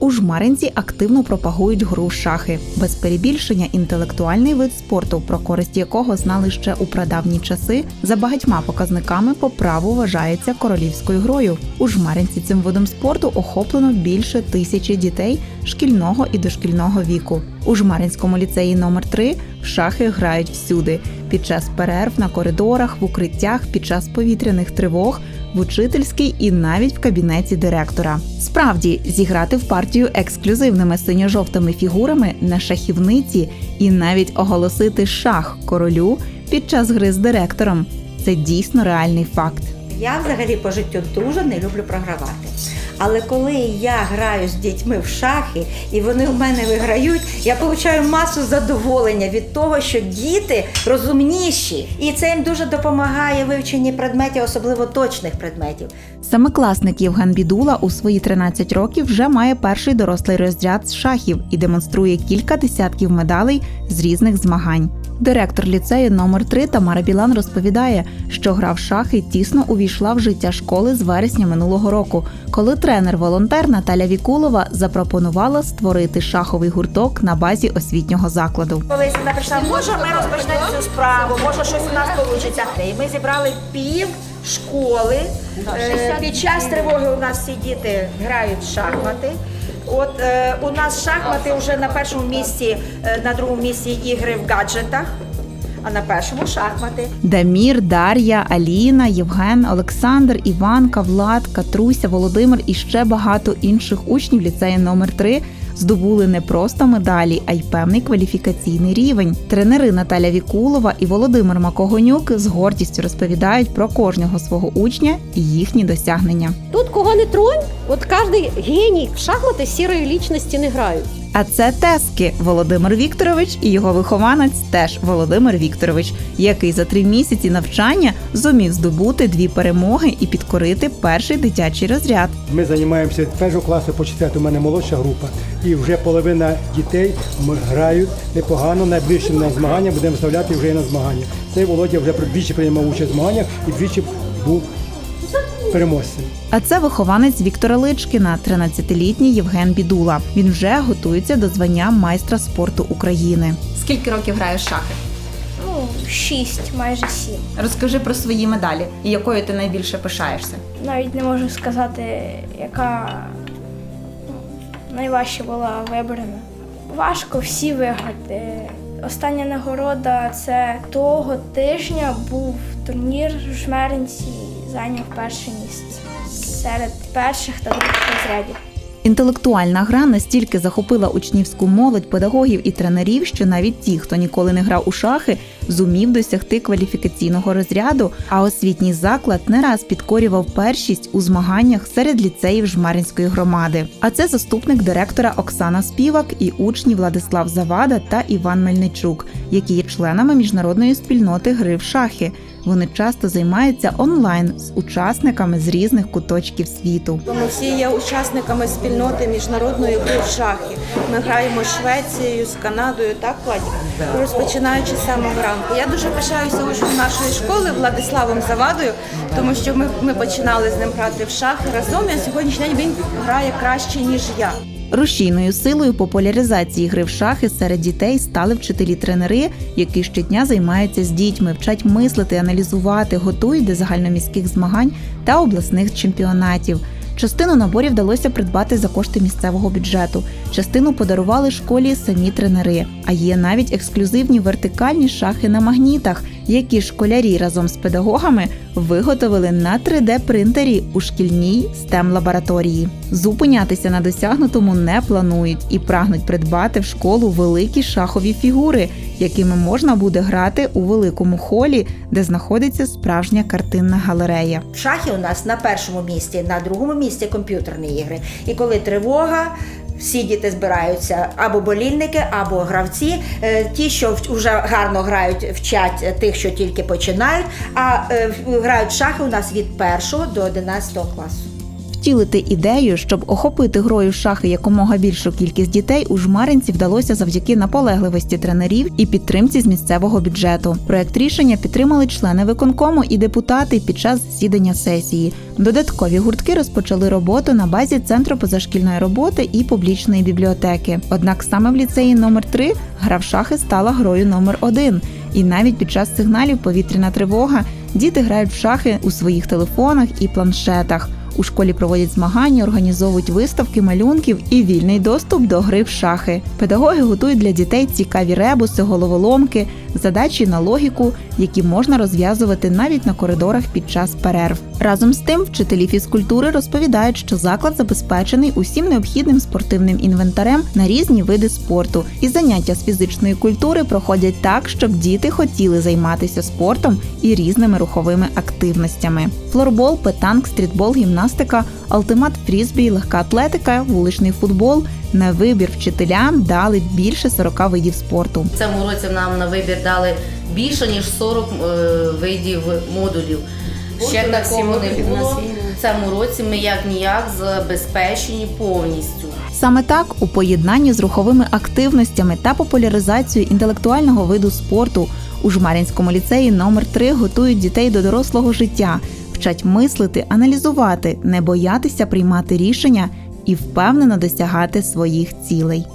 У жмаринці активно пропагують гру шахи. Без перебільшення інтелектуальний вид спорту, про користь якого знали ще у прадавні часи, за багатьма показниками по праву вважається королівською грою. У жмаринці цим видом спорту охоплено більше тисячі дітей шкільного і дошкільного віку. У Жмаринському ліцеї номер 3 в шахи грають всюди: під час перерв на коридорах, в укриттях, під час повітряних тривог, в учительській і навіть в кабінеті директора. Справді, зіграти в партію ексклюзивними синьо-жовтими фігурами на шахівниці і навіть оголосити шах королю під час гри з директором це дійсно реальний факт. Я взагалі по життю дуже не люблю програвати. Але коли я граю з дітьми в шахи і вони в мене виграють, я отримую масу задоволення від того, що діти розумніші, і це їм дуже допомагає вивченні предметів, особливо точних предметів. Семикласник Євген Бідула у свої 13 років вже має перший дорослий розряд з шахів і демонструє кілька десятків медалей з різних змагань. Директор ліцею номер 3 Тамара Білан розповідає, що гра в шахи тісно увійшла в життя школи з вересня минулого року, коли тренер-волонтер Наталя Вікулова запропонувала створити шаховий гурток на базі освітнього закладу. Колись вона прийшла, може, ми розпочнемо цю справу, може щось у нас вийде. І ми зібрали пів школи. Е, Під час тривоги у нас всі діти грають в шахмати. От е, у нас шахмати вже на першому місці, е, на другому місці ігри в гаджетах, а на першому шахмати. Дамір, Дар'я, Аліна, Євген, Олександр, Іванка, Влад, Катруся, Володимир і ще багато інших учнів ліцею номер 3 здобули не просто медалі, а й певний кваліфікаційний рівень. Тренери Наталя Вікулова і Володимир Макогонюк з гордістю розповідають про кожного свого учня і їхні досягнення. Тут кого не тронь, от кожен геній в шахмати сірої лічності не грають. А це Тески Володимир Вікторович і його вихованець теж Володимир Вікторович, який за три місяці навчання зумів здобути дві перемоги і підкорити перший дитячий розряд. Ми займаємося з першого класу по четверту, у мене молодша група. І вже половина дітей грають непогано. Найближче на змагання будемо виставляти вже і на змагання. Цей Володя вже двічі приймав участь в змаганнях і двічі був переможцем. А це вихованець Віктора Личкіна, 13-літній Євген Бідула. Він вже готується до звання майстра спорту України. Скільки років граєш в шахи? Ну, шість, майже сім. Розкажи про свої медалі і якою ти найбільше пишаєшся. Навіть не можу сказати, яка ну, найважча була вибрана. Важко всі виграти. Остання нагорода це того тижня був турнір в Жмеринці, зайняв перше місце серед перших та других розрядів. Інтелектуальна гра настільки захопила учнівську молодь, педагогів і тренерів, що навіть ті, хто ніколи не грав у шахи, зумів досягти кваліфікаційного розряду. А освітній заклад не раз підкорював першість у змаганнях серед ліцеїв Жмаринської громади. А це заступник директора Оксана Співак і учні Владислав Завада та Іван Мельничук, які є членами міжнародної спільноти гри в шахи. Вони часто займаються онлайн з учасниками з різних куточків світу. Ми всі є учасниками спільноти міжнародної гри в шахи. Ми граємо з Швецією, з Канадою, так Владі? Розпочинаючи з самого ранку. Я дуже пишаюся учнем нашої школи Владиславом Завадою, тому що ми, ми починали з ним грати в шахи разом. І сьогоднішній день він грає краще ніж я. Рушійною силою популяризації гри в шахи серед дітей стали вчителі-тренери, які щодня займаються з дітьми, вчать мислити, аналізувати, готують до загальноміських змагань та обласних чемпіонатів. Частину наборів вдалося придбати за кошти місцевого бюджету. Частину подарували школі самі тренери. А є навіть ексклюзивні вертикальні шахи на магнітах, які школярі разом з педагогами виготовили на 3D-принтері у шкільній stem лабораторії. Зупинятися на досягнутому не планують і прагнуть придбати в школу великі шахові фігури, якими можна буде грати у великому холі, де знаходиться справжня картинна галерея. Шахи у нас на першому місці, на другому місці комп'ютерні ігри. І коли тривога. Всі діти збираються або болільники, або гравці. Е, Ті, що вже гарно грають, вчать тих, що тільки починають. А е, грають шахи у нас від 1 до 11 класу. Втілити ідею, щоб охопити грою в шахи якомога більшу кількість дітей, у жмаринці вдалося завдяки наполегливості тренерів і підтримці з місцевого бюджету. Проект рішення підтримали члени виконкому і депутати під час засідання сесії. Додаткові гуртки розпочали роботу на базі центру позашкільної роботи і публічної бібліотеки. Однак саме в ліцеї номер 3 гра в шахи стала грою номер 1 І навіть під час сигналів повітряна тривога діти грають в шахи у своїх телефонах і планшетах. У школі проводять змагання, організовують виставки малюнків і вільний доступ до гри в шахи. Педагоги готують для дітей цікаві ребуси, головоломки, задачі на логіку, які можна розв'язувати навіть на коридорах під час перерв. Разом з тим, вчителі фізкультури розповідають, що заклад забезпечений усім необхідним спортивним інвентарем на різні види спорту, і заняття з фізичної культури проходять так, щоб діти хотіли займатися спортом і різними руховими активностями: флорбол, петанк, стрітбол, гімнастика, алтимат фрізбі, легка атлетика, вуличний футбол. На вибір вчителям дали більше 40 видів спорту. В цьому році нам на вибір дали більше ніж 40 е, видів модулів. Ще такого не було. В цьому році ми як ніяк забезпечені повністю. Саме так, у поєднанні з руховими активностями та популяризацією інтелектуального виду спорту у Жмарінському ліцеї номер 3 готують дітей до дорослого життя, вчать мислити, аналізувати, не боятися приймати рішення і впевнено досягати своїх цілей.